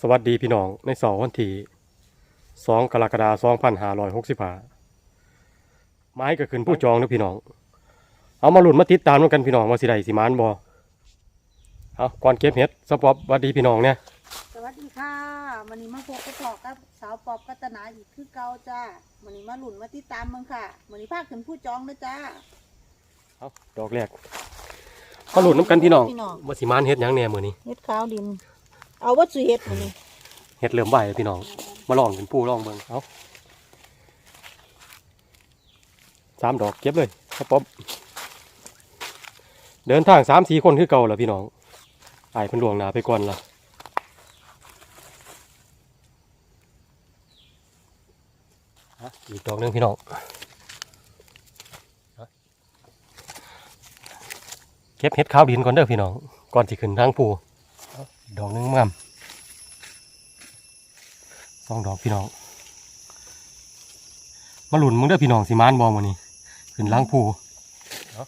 สวัสดีพี่น้องในเสาร์วันที่2กรกฎาคม2565ไม้ก็ขึ้นผู้จองเด้อพี่น้อง เอามาหลุนมาติดตามกันพี่น้องว่าสิได้สิมานบ่เอาก่อนเก็บเห็ดสปอบสวัสดีพี่น้องเนี่ยสวัสดีค่ะวันนี้มาพบกับพอกับสาวปอบกัตนาอีกคือเก่าจ้าวันนี้มาหลุนมาติดตามมึงค่ะวันนี้พาขึ้นผู้จองนะจ้าเอาดอกแรกมาหลุนน้ำกันพี่น้องพี่น้องว่าสิมานเฮ็ดหยังแหน่มื้อนี้เฮ็ดขาวดิน เอาวัตถุเฮ็ดวันนี้เฮ็ดเริ่มใบแล้วพี่น้อง มาลองเป็นผู้ลองเบิ่งเอาสามดอกเก็บเลยสปอบเดินทางสามสี่คนคือเก่าแล้วพี่น้องไอ้เพิ่นลวงหนาไปก่อนละฮะอีกดอกหนึงพี่น้องเก็บเห็ดข้าวดินก่อนเด้อพี่น้อง ก่อนสิขึ้นทางภู ดอกหนึงงามสองดอกพี่น้อง มาหลุนมึงเด้อพี่น้องสิมานบอมานี่ขึ้นล้างภูเอา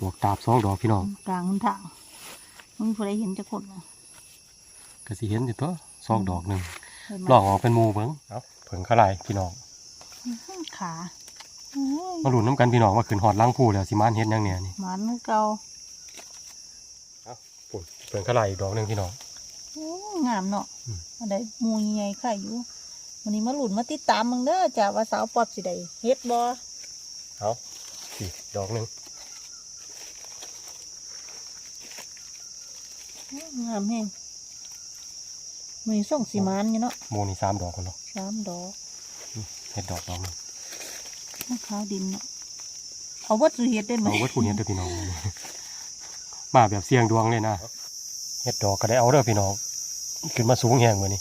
ดอกตาบสองดอกพี่น้องกลางทางมึงพอได้เห็นจะคนนะก็สิเห็นอยู่ตัวสองดอกหนึ่งเห็นไหมลอกออกเป็นหมูเบิ้งเอาเผิงขลายพี่น้องขาโอ้ยมาหลุนน้ำกันพี่น้องว่าขึ้นหอดล้างภูแล้วสิมานเฮ็ดหยังเนี่ยนี่หมันคือเก่า ปุ่นเผิงขลายอีกดอกหนึ่งพี่น้องโอ้งามเนาะอืมอันใดหมูใหญ่ค่ะอยู่วันนี้มาหลุนมาติดตามมึงเด้อจ้าว่าสาวปอบสิได้เฮ็ดบ่เอาอีกดอกหนึ่งโอ้งามแฮงมือส่งสีมันอยู่เนาะหมูนี่สามดอกคนเนาะสามดอกเฮ็ดดอกดอกหนึงมะขาวดินเนาะเอาวัตถุเฮ็ดได้ไหมเอาไว้ผู้เฮ็ดเด้อพี่น้อง มาแบบเสี่ยงดวงเลยนะเฮ็ดดอกก็ได้เอาเด้อพี่น้องขึ้นมาสูงแหงมื้อนี้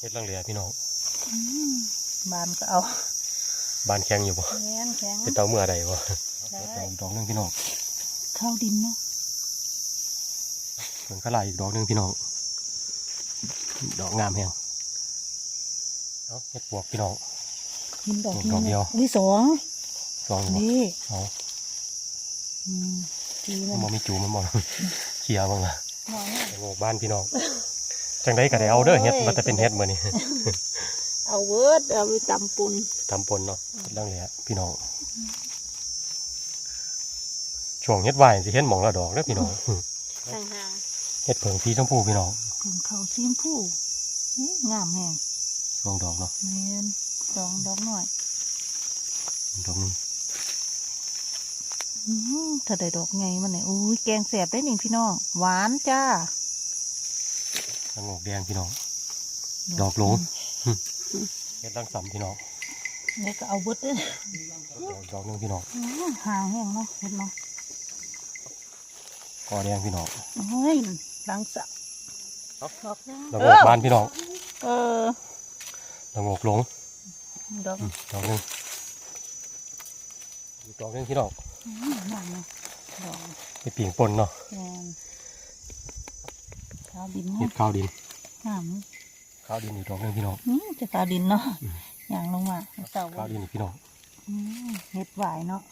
เฮ็ดลังเหลียพี่น้องอืมบานก็เอาบานแข็งอยู่บ่แข็งแข็งเป็นเตาเมื่อใดบ่ได้เฮ็ดดอกอีกดอกหนึงพี่น้องข้าวดินเนาะเพิ่งขลายอีกดอกหนึงพี่น้องดอกงามแฮงเอาเฮ็ดปวกพี่น้องดินดอกดอกเดียวนี่สองสองดอกนี่เอาอืม ดีเลมัยนบ่มีจูมันบ่เคลียร์บ้างล่ะมองเนี่ยโง่บ้านพี่น้องจังไดก็ได้เอาเด้อเฮ็ดมันจะเป็นเฮ็ดมื้อนี้เอาเวิร์ดเอาไปตำปุนทำปนเนาะเรื่องเลยพี่น้องช่วงเฮ็ดวายสิเห็นหมองละดอกเด้อพี่น้องห่างเฮ็ดเผิงสีชมพูพี่น้องๆถึงเขาซีมผู้อู้งามแฮงสองดอกเนาะแมนสองดอกหน่อยดอกหนึงอืม ถ้าได้ดอกไงมันเนี่ยอุ้ยแกงแสบได้หนึ่งพี่น้อง หวานจ้าสงกแดงพี่น้อง ดอกหลงเฮ็ดดังสำพี่น้องแล้วก็เอาเบิดเด้อดอกหนึงพี่น้องอื้อห่างแห้งเนาะเห็นเนาะกอแดงพี่น้องเฮ้ยหลังสักเอ้าดอกแดงดอกงกบานพี่น้อง เออดอกงกหลงดอกอืมดอกหนึงอีกดอกหนึงพี่น้องอื้อ หนังเนาะดอกไปปิ่งปนเนาะแมนขาวดินเฮ็ดเนาะข้าวดินงามข้าวดินอีกดอกหนึงพี่น้องนี่จะขาวดินเนาะอืมอย่างลงมาเต่าข้าวดินอีกพี่น้องอืมเฮ็ดหวายเนาะ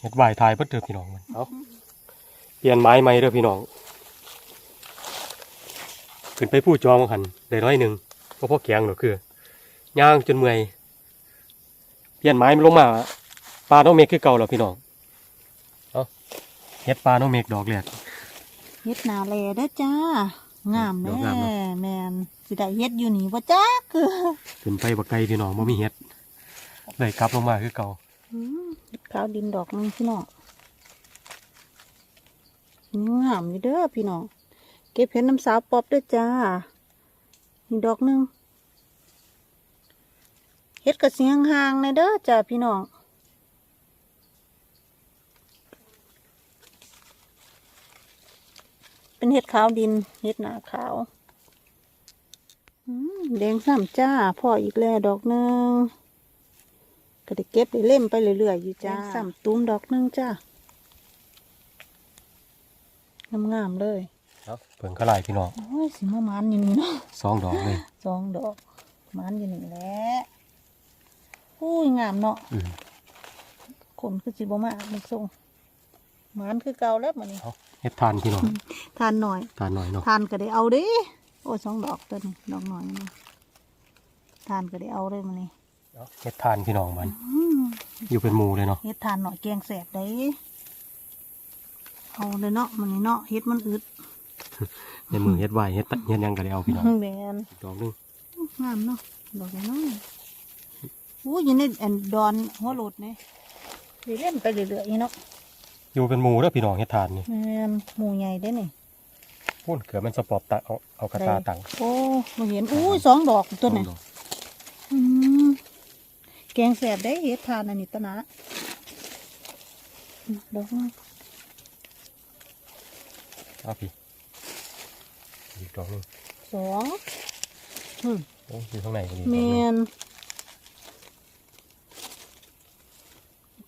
เฮ็ดวายทายเพิ่นเด้อพี่น้องมันเอาเปลี่ยนไม้ใหม่เด้อพี่น้องขึ้นไปผู้จองหันได้น้อยหนึ่งเพราะพ่อแกงหนูคือย่างจนเมื่อยเปลี่ยนไม้มันลงมาปลาโนเมกคือเก่าแล้วพี่น้องเอา เฮ็ดปลาโนเมกดอกแรกเฮ็ดนาแลเด้อจ้างามดแม่อกงามเนาะแมนสิได้เฮ็ดอยู่นี่บ่จ้าคือขึ้นไปบักไก่พี่น้องบ่มีเฮ็ดเลยกลับลงมาคือเก่าอืมเฮ็ดขาวดินดอกนึงพี่น้องงามอยู่เด้อพี่น้องเก็บเห็ดน้ำสาวปอบเด้อจ้านี่ดอกหนึงเฮ็ดกระเสียงห่างๆในเด้อจ้าพี่น้อง เป็นเห็ดขาวดิน เห็ดหนาขาวอืมแดงซ้ำจ้าพ่ออีกแล้วดอกหนึ่งก็ได้เก็บได้เล่มไปเรื่อยๆอยู่จ้าซ้ำตุ้มดอกหนึ่งจ้างามๆเลยเอาเพิ่งกระไรพี่น้องโอ้ยสิมามันอยู่นี่เนาะสองดอกเลยสองดอกมันอยู่นี่แหละอุ้ยงามเนาะอืมคนคือสิบมามันทรงมันคือเก่าแล้วมันนี่ เอาเฮ็ดทานพี่น้องทานหน่อยทานหน่อยเนาะทานก็ได้เอาเดิโอ้ยสองดอกตัวนี้ดอกหน่อยนี่ทานก็ได้เอาเลยมันนี่เอาเฮ็ดทานพี่น้องมันอืมอยู่เป็นหมู่เลยเนาะเฮ็ดทานหน่อยแกงแสบได้เอาเลยเนาะมันนี่เนาะเฮ็ดมันอึดในมือเฮ็ดไหวเฮ็ดตะเฮ็ดหยังก็ได้เอาพี่น้องแมนอีกดอกหนึงงามเนาะดอกน้อยๆอู้ยอยังในอันดอนหัวโหลดเนี่ยเล่นไปเรื่อยๆเนาะ อยู่เป็นหมู่เด้อพี่น้องเฮ็ดทานนี่แมนหมูใหญ่ได้นี่พูนเกือบมันสปอบตะเอาเอากระตาตังโอ้มาเห็นอู้ยสองดอกตัวนี้สองดอกอืมแกงแสบได้เฮ็ดทานอันนี้ตะนะอืมดอกน้อยเอาพี่อีกดอกหนึงสองอืมโอ้อยู่ข้างในก็มีแมดอกหนึ่งน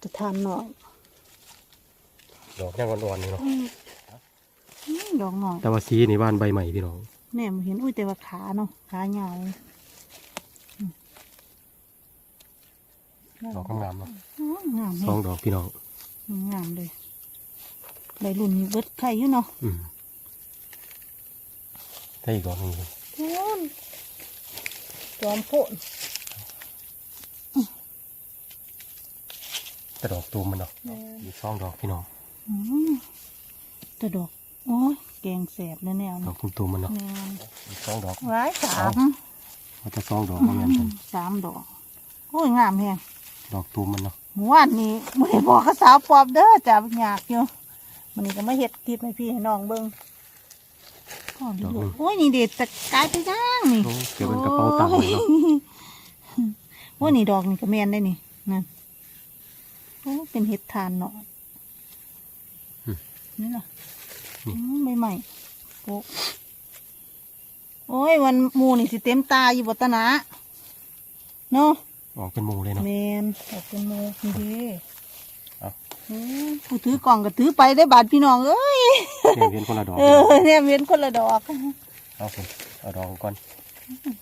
จะทานหน่อย ดอกยังอ่อนๆนี่เนาะอืมอืมดอกหน่อยแต่ว่าสีนี่บ้านใบใหม่พี่น้องแหน่มาเห็นอุ้ยแต่ว่าขาเนาะขาเหงาอืมดอกงามๆเนาะอ๋องามสแฮองดอกพี่น้องงามเลยได้รุ่นนี้เบิดไข่อยู่เนาะอืมได้อีกดอกหนึงอยู่โอ้นจอมโพนแต่ดอกตูมมันเนาะแม่นอีกสองดอกพี่น้อง อืมแต่ดอกโอ้ยแกงแสบแน่แน่ดอเนาะกตูมๆมันเนาะแม่นอีกสองดอกร้ายสามมันจะสองดอกมาแม่นกันสามดอกโอ้ยงามแฮงดอกตูมมันเนาะเมื่อวานนี้ไม่ได้บอกกับสาวปอบเด้อจ้าอยากอยู่มันนี้ก็มาเฮ็ดทิพให้พี่ให้น้องเบิ่งอ๋อดีเลยโอ้ยนี่เด็ดตะกายไปย่างนี่โอ้เกี่ยวเป็นกระเป๋าตังค์เลยเนาะโอ้ยนี่ดอกนี่ก็แม่นได้นี่นั่นโอ้เป็นเห็ดทานเนาะ นี่ล่ะอืมใบใหม่โอ้โอ้ยวันหมูนี่สิเต็มตาอยู่บตนะเนาะออกเป็นหมูเลยเนาะแมนออกเป็นหมูนี่เด้เอาโอ้ยผู้ถือกล่องก็ถือไปได้บาทพี่น้องเอ้ยเรียนเวียนคนละดอกเออเนี่ยเวียนคนละดอกเอาผมเอาดอกก่อน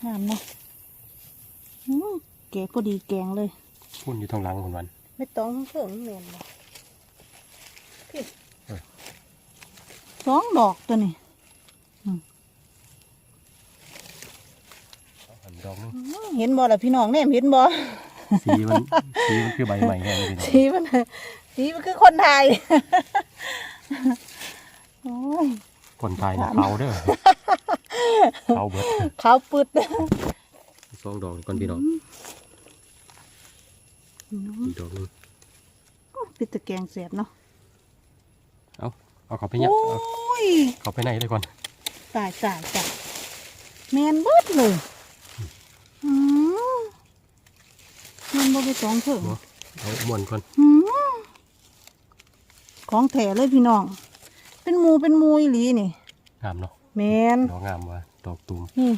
งามเนาะอืมแกะพอดีแกงเลยพุ่นอยู่ทางหลังคนวัน ไม่ต้องเพิ่มแม่นบ่พี่ เออ สองดอกตัวนี้เอาหันดอกนึงอื้อเห็นบ่ล่ะพี่น้องแน่เห็นบ่สีมันสีมันคือใบใหม่แห้งเลยพี่น้องสีมันสีมันคือคนไทยโอ้ยคนตายนะเขาเด้อเขาเบิดขาวปึดสองดอกก่อนพี่น้องอีกดอกนึงปิดตะแกรงเสียบเนาะ เอาเอาเขาไปเนี่ยโอ้เอายเขาไปไหนเลยก่อนตายตายตายแมนเบิดเลยอืมมันบ่ไปสองเถิงเอามวนก่อนอืมของแถเลยพี่น้อง เป็นหมูเป็นหมูอีหลีนี่งามเนาะแมนดอกงามว่ะดอกตูมนี่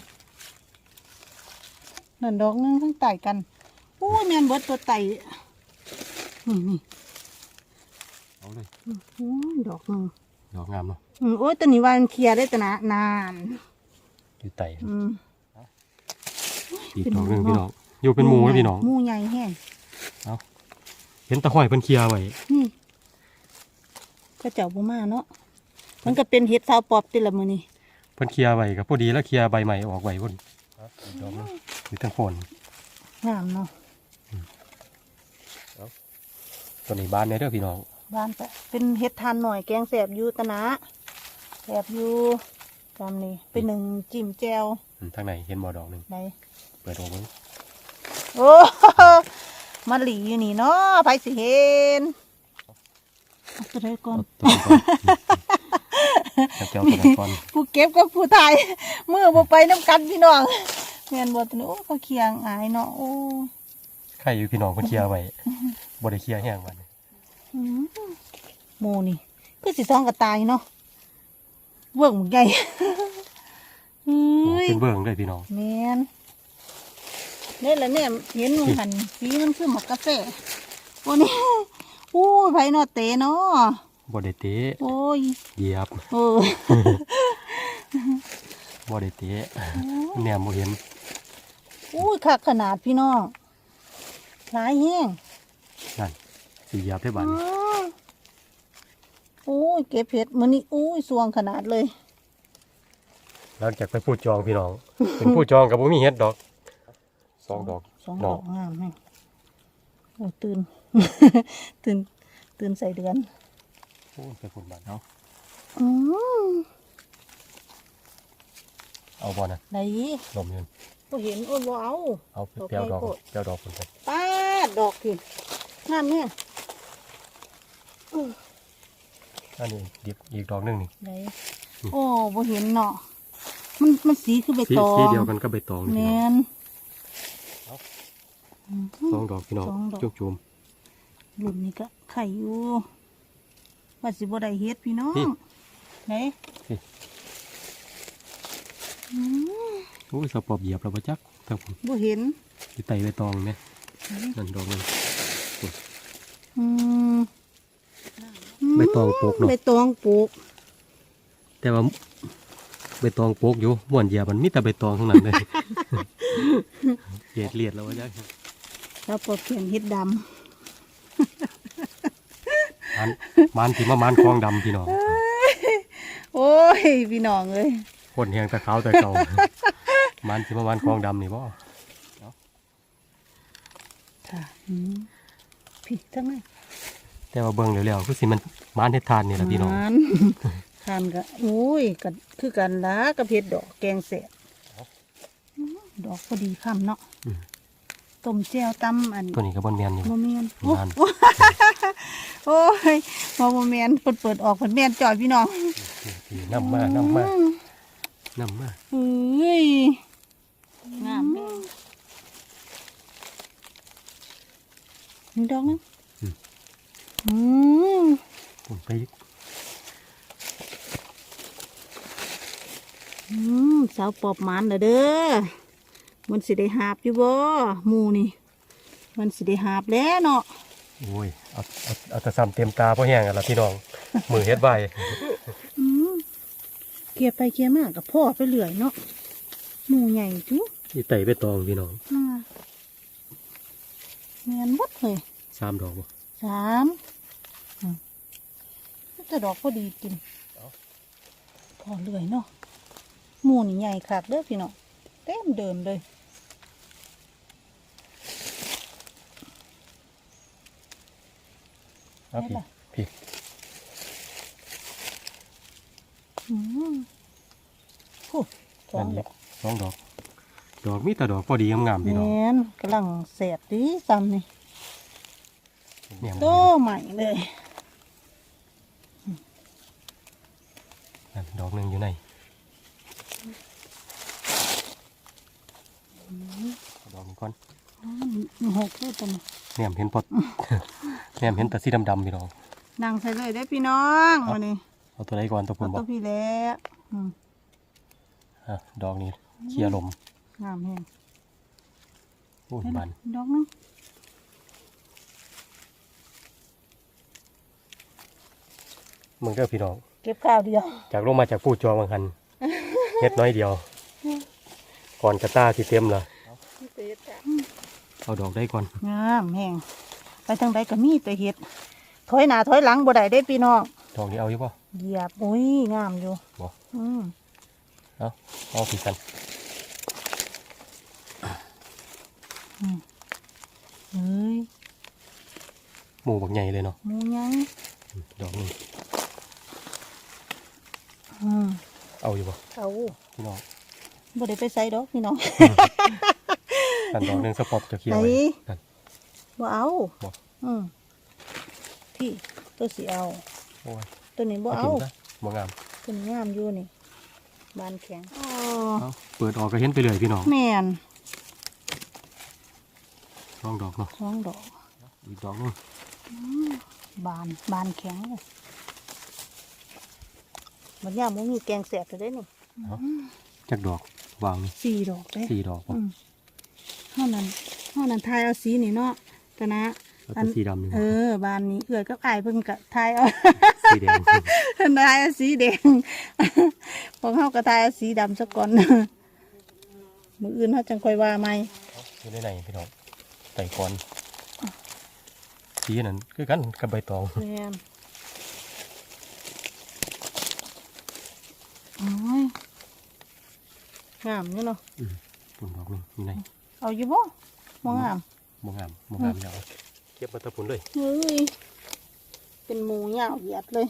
นั่นดอกนึงทั้งไต่กันโอ้ยแมนเบิดตัวไต่นี่นี่เอาเลย โอ้ยดอกหนึง ดอกงามเนาะอืมโอ้ยตัวนี้ว่ามันเคลียร์ได้แต่นะนานอยู่ไต่อืม อีกดอกนึงพี่น้องอยู่เป็นหมูเลยพี่น้อง หมูใหญ่แห้งเห็นตะข่อยเพิ่นเคลียร์ไว้นี่ก็เจ้าบ่มาเนาะมันก็เป็นเห็ดสาวปอบติละมือนี่เพิ่นเคลียร์ไว้ก็พอดีแล้วเคลียร์ใบใหม่ออกไว้พุ่นอีกดอกนึงอยู่ทั้งโคนงามเนาะตัวนี้บานเนี่ยเด้อพี่น้อง บ้านแต่เป็นเห็ดทานหน่อยแกงแสบอยู่ตะนะแสบอยู่จำนี่เป็นหนึ่งจิ้มแจวอืมทางไหนเห็นบ่ดอกหนึงไหนเปิดออกเบิ่งโอ้มาหลีอยู่นี่เนาะไผสิเห็นเอาตัวใดก่อน เอาตัวนี้ก่อนเอาเจ้าตัวนี้ก่อนผู้เก็บกับผู้ถ่ายมือบ่ไปน้ำกันพี่น้องแม่นบ่ตัวนี้โอ้เขาเคียงอายเนาะโอ้ ใครอยู่พี่น้องเพิ่นเคลียร์ไว้บ่ได้เคลียร์แห้งวันนี้อืม หมูนี่คือสิซ้องกระตายเนาะเบิ่งใหญ่เฮ้โอ้ยเป็นเบิ่งเลยพี่น้องแมนนี่แหละเนี่ยเห็นมันหันสีมันคือหมักกาแฟโอ้นี่อู้ยไผเนอเตเนาะบ่ได้เตะโอ้ยเหยียบเออบ่ได้เตะแนมบ่เห็นอู้ยคักขนาดพี่น้องหลายแห้งนั่น สิเหยียบได้บัดอ๋นี้อโอ้ยเก็บเห็ดมันนี่อู้ยสวงขนาดเลย หลังจากไปพูดจองพี่น้อง เป็นผู้จองกับบ่มีเฮ็ดดอกสองดอกสองดดออกกงามแม่งโอ้ตื่น ตื่น ตื่นใส่เดือนโอ้ยไปพูดบ้านเนาะอืมเอาบ่นะไหนลมยืนบ่เห็นโอ้ยบ่เอาเอาไปดอกเปียวดอกไม้โพดเปียวดอกคนไปป้าดดอกพี่งามเนี่ย อันนี้อีกอีกดอกหนึงนี่ ไหนอืมโอ้บ่เห็นเนาะมันมันสีคือใบสีตองสีเดียวกันกับใบตองนี่แมพี่น้องนเอาอืม สองดอกพี่น้องสองดอก จุกจุมรุ่นนี้ก็ไข่อยู่ว่าสิบ่ได้เฮ็ดพี่น้องนี่ไหนนี่อืมโอ้ยสปอบเหยียบแล้วบ่จักทางผมบ่เห็น สิไต่ใบตองแม่นั่นดอกหนึงอืม ใบตองปลูกเนอะใบตองปลูก แต่ว่าใบตองโปกอยู่ม่วนเหยียบมันมีแต่ใบตองทั้งนั้นเลยเลียดเลียดแล้วบ่จักแล้วปลดเขียนเฮ็ดดมันมันที่มามันคลองดำพี่น้องำโอ้ยพี่น้องเอ้ยคนแหงตะขาวแต่เก่ามันที่มามันคลองดำนี่บ่ค่ะอืมพี่ทั้งนั้น แต่ว่าเบิ่งแล้วๆคือสิมันมันเฮ็ดทานนี่แหละพี่น้องมันทานก็โอ้ยก็คือกันละกับเฮ็ดดอกแกงเสร็จดอกพอดีคำเนาะอืมต้มแจ่วตำอันตัวนี้ก็บ่แม่นอยู่โมเมนมันโอ้ยโมเมนเปิดเปิดออกเปิดแมนจ่อยพี่น้องพี่นำมานำมาอืมนำมาเฮ้ยงามแม่นี่ดอกนึง อืมผมไปอืมสาวปอบหมันเด้อเด้อมันสิได้หาบอยู่บ่หมูนี่ มันสิได้หาบแล้วเนาะโอ้ยเอาเอาเอาแต่ซ้ำเต็มตาเพราะแห้งอะล่ะพี่น้อง มือเฮ็ดใบอืมเกลียไปเกลียมากกับพ่อไปเรื่อยเนาะหมูใหญ่จุนี่ไต่ไปตองพี่น้องอ่าแมนวัดเลยสามดอกบ่สามอืม แต่ดอกพอดีกินพอเรื่อยเนาะหมูนี่ใหญ่คักเด้อพี่น้องเต็มเดินเลยเอาพี่พี่อืมโอ้สออังนดนี้อกสองดอก ดอกมีแต่ดอกพอดีงามๆแมพี่น้องนกำลังแสบดีซ้ำนี่เนี่ยโตใหม่เลย นั่น ดอกหนึงอยู่ในเอาดอกนี้ก่อนอืมหกด้วยตัวนี้แหนมเห็นพอแหนมเห็นแต่สีดำๆพี่น้องนั่งใส่เลยได้อพี่น้องเอาวันนี้เอาตัวไหนก่อนตัวคุเอาณบอตักวพี่แล้วอืมอะดอกนี้เคลียร์ลมงามแฮงโอ้ยได้บานดอกนึงมึงก็พี่น้อง เก็บข้าวเดียว จากลงมาจากผู้จองบางคันเฮ็ดน้อยเดียว ก่อนกระต้าที่เต็มละเอาดอกได้ก่อนงามแฮงไปทางใดก็มีแต่เห็ดถอยหน้าถอยหลังบ่ได้ได้อพี่น้องดอกนี้เอาอยู่ป่ะเหยียบอุ้ยงามอยู่บ่อืมเอาเอาพี่กันเฮ้ยหมูบักใหญ่เลยเนาะหมูยังดอกนี้อืม เอาอยู่ป่ะเอาพี่น้องบ่ได้ไปใส่ดอกพี่น้องกันดอกหนึงสปอปจะเคี้ยวไหนไว้นั่นบ่เอาบ่อืมพี่ตัวสีเอาโอ้ยตัวนี้บ่เอาเอาถิ่มซะบ่งามตัวนี้งามอยู่นี่บานแข็งอ๋อเอาเปิดออกก็เห็นไปเลยพี่น้องแม่นสองดอกเนาะสองดอกอีกดอกหนึงบานบานแข็งเลย มันยามมันมีแกงแสบจะได้นี่จักดอกวางนี่สี่ดอกเด้สี่ดอกอืป่ะมเท่านั้นเท่านั้นทายเอาสีนี่เนาะแต่นะแล้วก็สีดำนี่เออบานนี้เอื้อยก็อายเพิ่งกะทายเอาสีแดงทายเอาสีแดงพอเข้ากระทายเอาสีดำซะก่อนมืออื่นเขาจังค่อยว่าไหมอยู่ในไหนพี่น้องไต่ก่อนสีนั้นคือกันกับใบตองแม่นโอ้ย งามอยู่เนาะปุ่นดอกหนึงอยู่ไหนเอาอยู่บ่บ่งามบ่งามบ่งามอย่าเอาเก็บมาตะปุ่นเลยเฮ้ยเป็นหมูยาวเหยียดเลย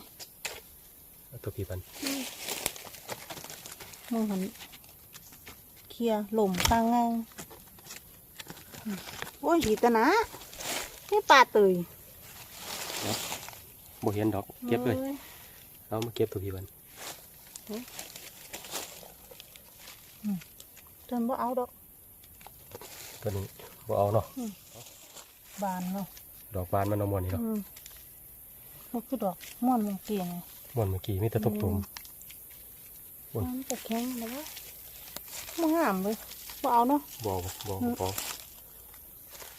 เอาตัวพี่ปันมึงหันเคลียร์หล่มข้างงางอืมโอ้ยหีตะนะนี่ปลาเตยบ่เห็นดอกเก็บเลยอ้เอามาเก็บตัวพี่ปัน จนบ่เอาดอกตัวนี้บ่เอาเนาะบานเนาะดอกบานมันเอาม่วนนี่เนาะอืมมันคือดอกม่อนมันเกี่ยงไงม่วนเมื่อกี้มีแต่ตุ่มโอ้ยมันจะแข็งแล้ววะมันงามเลยบ่เอาเนาะๆบ่เอาบ่เอาบ่เอา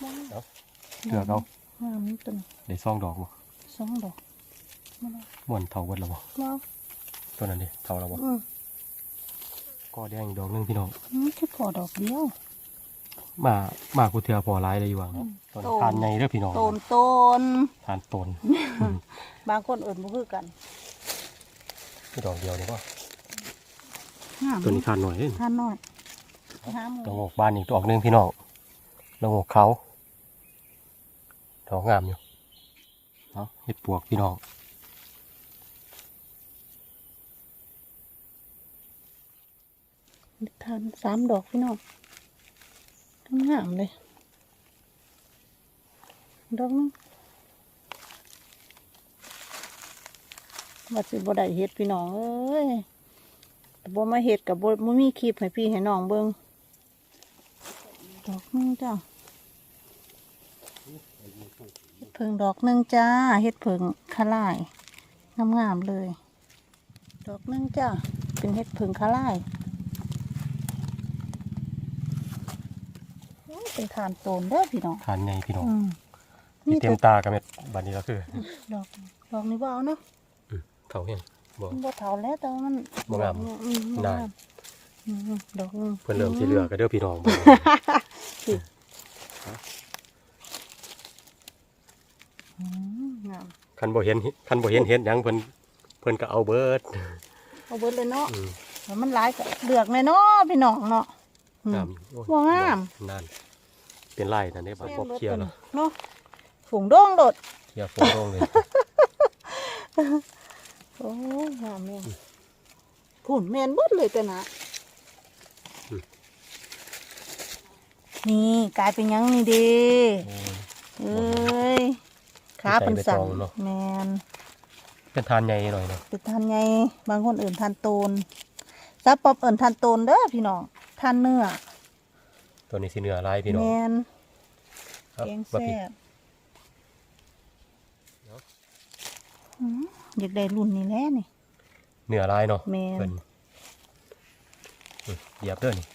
บ่เอาเลือกเอางามนี่ตัวนี้ได้ซองดอกบ่สองดอกมันเอาม่วนเท่าเบิดแล้วบ่ว้าวตัวนั้นดิเท่าแล้วบ่ อืมก็แดงอีกดอกหนึงพี่น้องมันแค่พอดอกเดียวมามากูเทือพอหลายเลยอยู่ว่าเนาะอืมต้นทานใหญ่เด้อพี่น้องโตนโตนทานต้นบางคนเอิ่นบ่คือกันมีดอกเดียวนี่ก็งามตัวนี้ทานหน่อยเด้อทานน้อยไปหาหมูดอกงอกบานอีกดอกหนึงพี่น้องดอกงอกเขาดอกงามอยู่เนาะเห็ดปวกพี่น้อง ทานสามดอกพี่น้องงามเลย ดอกนึงว่าสิบ่ได้เฮ็ดพี่น้องเอ้ยบ่มาเฮ็ดกับบ่บ่มีคลิปให้พี่ให้น้องเบิ่งดอกนึงจ้าเฮ็ดเพิงดอกนึงจ้าเฮ็ดเพิงคาลายงามๆเลย ดอกนึงจ้า เป็นเฮ็ดเพิงคาลายโอ้ย เป็นทานโตนเด้อพี่น้องทานใหญ่พี่น้องอืมมีนี่เต็มตากันเม็ดบัดนี้ก็คือดอกดอกนี้บ่เอาเนาะเท่าเห็นบ่มันบ่เฒ่าแล้วแต่ว่ามันบ่งามอืมบ่ได้งามอืมดอกนึงเพิ่นเริ่มสิเหลือกันเด้อพี่น้องอืมงามคันบ่เห็นคันบ่เห็นเห็ดหยังเพิ่นเพิ่นก็เอาเบิดเอาเบิดเลยเนาะอืมแล้วมันหลายก็เลือกเลยเนาะพี่น้องเนาะอืม งามโอ้ยบ่งาม นั่น เป็นไร่นั่นเด้บัดบ่เคลียร์แล้วเนาะฝูงโดงโดดเคลียร์ฝนลงเลยโอ้ยงามแม่นผุ่นแม่นเบิดเลยแต่นะอืมนี่กลายเป็นหยังนี่เดีโอ้ยเอ้ยขาเป็นสั่นใส่ใบตองเนาะแมนเป็นทานใหญ่หน่อยเนาะเป็นทานไงบางคนเอื่นทานโตนซับปอบเอื่นทานโตนเด้อพี่น้องทานเนื้อ ตัวนี้สิเนื้อลายพี่น้อแมงนครับแกงว่าแซ่พี่บอืมอยากได้รุ่นนี้แหล้วนี่ เนื้อลายเนาะแม่น เพิ่นอืมเหยียบเด้อนี่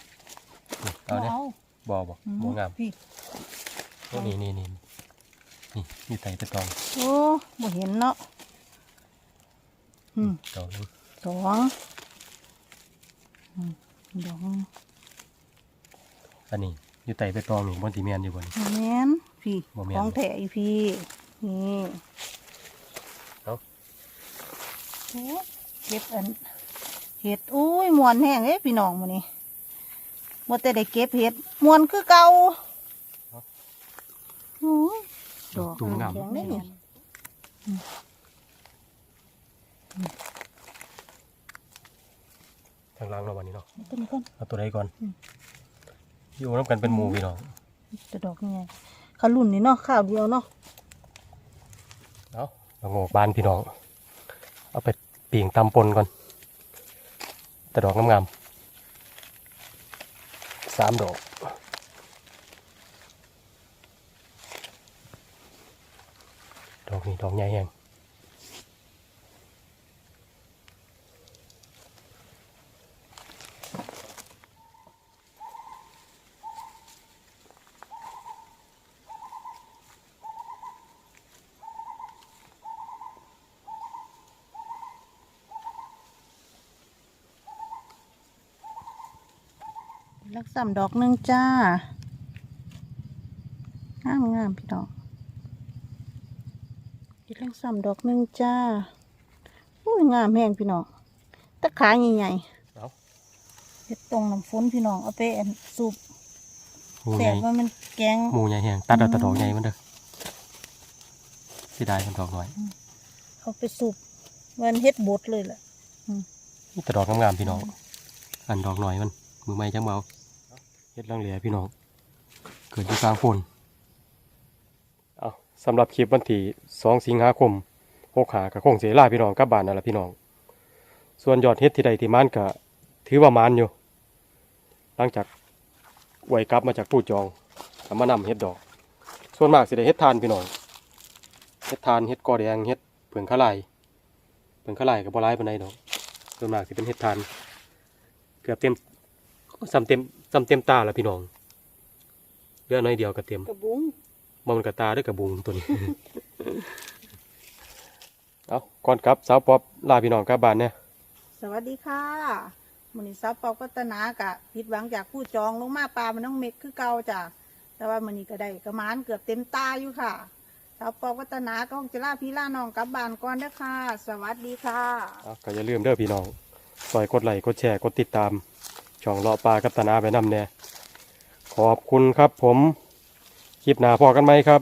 อืมเอาเนี่ยบ่บ่บ่อืบ่งามพี่โอ้นี่นี่นี่นี่นี่ไตตะตองโอ้บ่เห็นเนาะอืมดอกหนึงสองอืมดอก อันนี้อยู่ไตตะตองนี่บ่สิแม่นอยู่บ่นี่แม่นพี่บ่แม่น ของแท้อีพี่นี่เอ้าโอ้เก็บอันเห็ดอุ้ยมวนแห้งเอ้ยพี่น้องมื้อนี้บ่แต่ได้เก็บเห็ดมวนคือเก่าโอ้ยดอกตูงงามแข็งได้นี่ทางล่างเนาะวันนี้เนาะต้นนี้ก่อนเอาตัวใดก่อนอืม อยู่นํกันเป็นหมู่พี่น้องจะดอกนี่ไงขารุ่นนี่เนาะข้าวเดียวเนาะเอาเอาโงกบานพี่น้อง เอาไปปีงตำปนก่อน แต่ดอกงามๆสามดอกดอกนี้ดอกใหญ่แหง ลักซ้ำดอกหนึงจ้างามงามพี่น้องอีกลักซ้ำดอกหนึงจ้าอุ้ยงามแห้งพี่น้องตะขาใหญ่เอาๆเฮ็ดตรงน้ำฝนพี่น้องเอาไปอันสูบหมูแสใหญ่บว่ามันแกงหมูใหญ่แห้งตัดเอาอืมแตะดอกใหญ่มันเด้อเสิได้มันดอกน้อยเอาไปสูบมันเฮ็ดบดเลยล่ะนี่แตะดอกงามๆพี่น้อง อันดอกน้อยมันมือไม่จังเบา เฮ็ดลังเหลียพี่น้อง เกิดอยู่กลางฝนเอาสำหรับคลิปวันที่2สิงหาคม6หาก็คงสิลาพี่น้องกับบ้านนั่นล่ะพี่น้อง ส่วนยอดเฮ็ดที่ใดที่มันก็ถือว่ามานอยู่ หลังจากไหวกลับมาจากผู้จองก็มานำเฮ็ดดอก ส่วนมากสิได้เฮ็ดทานพี่น้อง เฮ็ดทานเฮ็ดกอแดงเฮ็ดเผืองขะไหลเผืองขะไหลก็บ่หลายปานใดดอก ส่วนมากสิเป็นเฮ็ดทาน เกือบเต็ม ซ้ำเต็มซ้ำเต็มตาแล้วพี่น้องเหลือน้อยเดียวก็เต็มกระบุงบ่มันกระตาด้วยกระบุงตัวนี้ เอาก่อนกลับสาวป๊อปลาพี่น้องกลับบ้านเนี่ยสวัสดีค่ะมื้อนี้ซับเปากัตนากะผิดหวังจากผู้จองลงมาปลามันน้องเม็กคือเก่าจ้ะแต่ว่ามื้อนี้ก็ได้กระมานเกือบเต็มตาอยู่ค่ะซับเปากัตนาก็คงจะลาพี่ลาน้องกลับบ้านก่อนเด้อค่ะ สวัสดีค่ะเอาก็อย่าลืมเด้อพี่น้องซอยกดไลค์กดแชร์กดติดตาม ช่องเลาะปลากับตนาไปนำเนี่ยขอบคุณครับผม คลิปหน้าพอกันไหมครับ